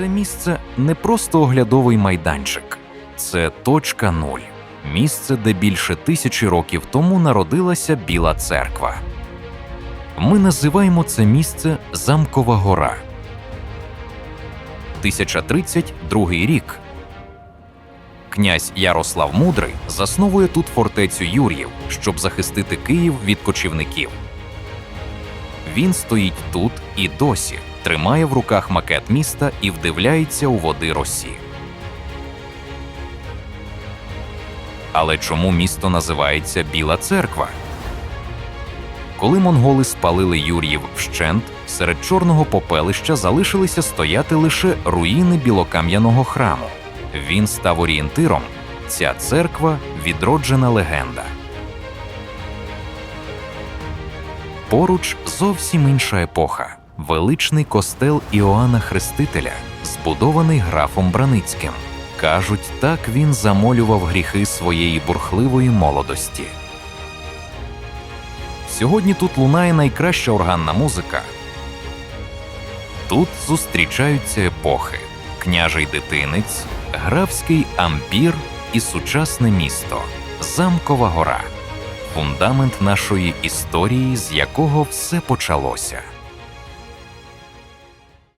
Це місце не просто оглядовий майданчик, це точка нуль. Місце, де більше тисячі років тому народилася Біла церква. Ми називаємо це місце Замкова гора. 1032 рік. Князь Ярослав Мудрий засновує тут фортецю Юр'їв, щоб захистити Київ від кочівників. Він стоїть тут і досі, тримає в руках макет міста і вдивляється у води Росі. Але чому місто називається Біла церква? Коли монголи спалили Юр'їв вщент, серед чорного попелища залишилися стояти лише руїни білокам'яного храму. Він став орієнтиром. Ця церква відроджена легенда. Поруч зовсім інша епоха. Величний костел Іоанна Хрестителя, збудований графом Браницьким. Кажуть, так він замолював гріхи своєї бурхливої молодості. Сьогодні тут лунає найкраща органна музика. Тут зустрічаються епохи: княжий дитинець, графський ампір і сучасне місто, Замкова гора, фундамент нашої історії, з якого все почалося.